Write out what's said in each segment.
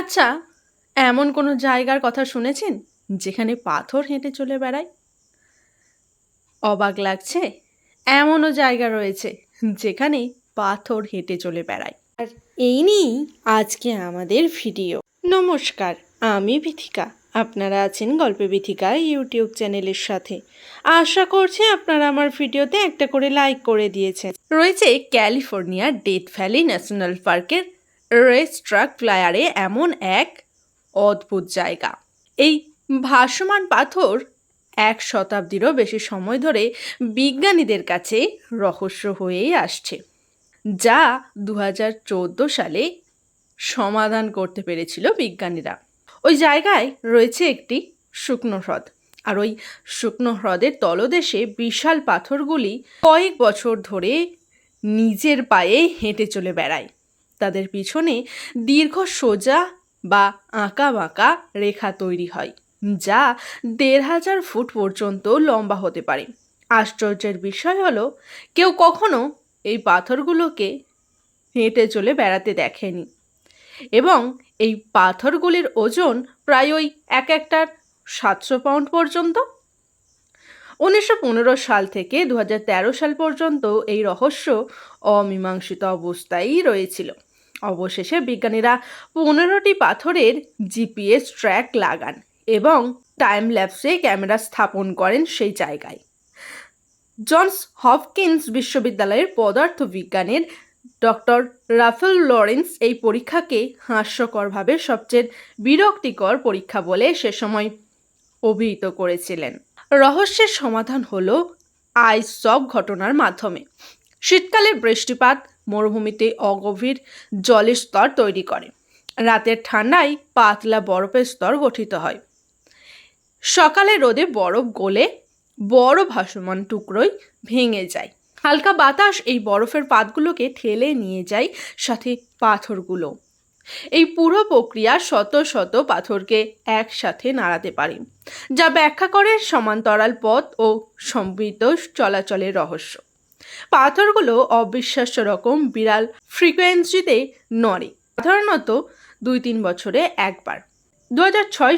আচ্ছা এমন কোনো জায়গার কথা শুনেছেন যেখানে পাথর হেঁটে চলে বেড়ায়? অবাক লাগছে, এমনও জায়গা রয়েছে যেখানে পাথর হেঁটে চলে বেড়ায়। আর এই নিয়েই আজকে আমাদের ভিডিও। নমস্কার, আমি বিথিকা আপনারা আছেন গল্পে বিথিকা ইউটিউব চ্যানেলের সাথে। আশা করছি আপনারা আমার ভিডিওতে একটা করে লাইক করে দিয়েছেন। রয়েছে ক্যালিফোর্নিয়ার ডেথ ভ্যালি ন্যাশনাল পার্কের রেস ট্রাক ফ্লায়ারে এমন এক অদ্ভুত জায়গা। এই ভাসমান পাথর এক শতাব্দীরও বেশি সময় ধরে বিজ্ঞানীদের কাছে রহস্য হয়েই আসছে, যা দু হাজার চৌদ্দ সালে সমাধান করতে পেরেছিল বিজ্ঞানীরা। ওই জায়গায় রয়েছে একটি শুকনো হ্রদ, আর ওই শুকনো হ্রদের তলদেশে বিশাল পাথরগুলি কয়েক বছর ধরে নিজের পায়ে হেঁটে চলে বেড়ায়। তাদের পিছনে দীর্ঘ সোজা বা আঁকা বাঁকা রেখা তৈরি হয়, যা দেড় হাজার ফুট পর্যন্ত লম্বা হতে পারে। আশ্চর্যের বিষয় হলো, কেউ কখনো এই পাথরগুলোকে হেঁটে চলে বেড়াতে দেখেনি এবং এই পাথরগুলির ওজন প্রায় ওই এক একটার সাতশো পাউন্ড পর্যন্ত। উনিশশো পনেরো সাল থেকে দু হাজার তেরো সাল পর্যন্ত এই রহস্য অমীমাংসিত অবস্থায়ই রয়েছিল। অবশেষে বিজ্ঞানীরা পনেরোটি পাথরের জিপিএস ট্র্যাক লাগান এবং টাইম ল্যাপসে ক্যামেরা স্থাপন করেন সেই জায়গায়। জনস হপকিন্স বিশ্ববিদ্যালয়ের পদার্থ বিজ্ঞানের ডক্টর রাফেল লরেন্স এই পরীক্ষাকে হাস্যকরভাবে সবচেয়ে বিরক্তিকর পরীক্ষা বলে সে সময় অভিহিত করেছিলেন। রহস্যের সমাধান হলো আইস সব ঘটনার মাধ্যমে। শীতকালে বৃষ্টিপাত মরুভূমিতে অগভীর জলের স্তর তৈরি করে। রাতের ঠান্ডায় পাতলা বরফের স্তর গঠিত হয়। সকালে রোদে বরফ গলে বড় ভাসমান টুকরোই ভেঙে যায়। হালকা বাতাস এই বরফের পাতগুলোকে ঠেলে নিয়ে যায় সাথে পাথরগুলো। এই পুরো প্রক্রিয়া শত শত পাথরকে একসাথে নাড়াতে পারে, যা ব্যাখ্যা করে সমান্তরাল পথ ও সমৃদ্ধ চলাচলের রহস্য। পাথরগুলো অবিশ্বাস্য রকম, বিড়াল ফ্রিকোয়েন্সিতে নড়ে। সাধারণত দুই তিন বছরে একবার। দু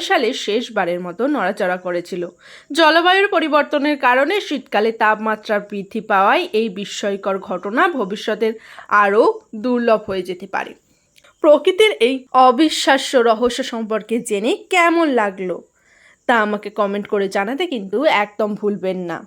সালে শেষবারের মতো নড়াচড়া করেছিল। জলবায়ুর পরিবর্তনের কারণে শীতকালে তাপমাত্রা বৃদ্ধি পাওয়ায় এই বিস্ময়কর ঘটনা ভবিষ্যতের আরও দুর্লভ হয়ে যেতে পারে। প্রকৃতির এই অবিশ্বাস্য রহস্য সম্পর্কে জেনে কেমন লাগল তা আমাকে কমেন্ট করে জানাতে কিন্তু একদম ভুলবেন না।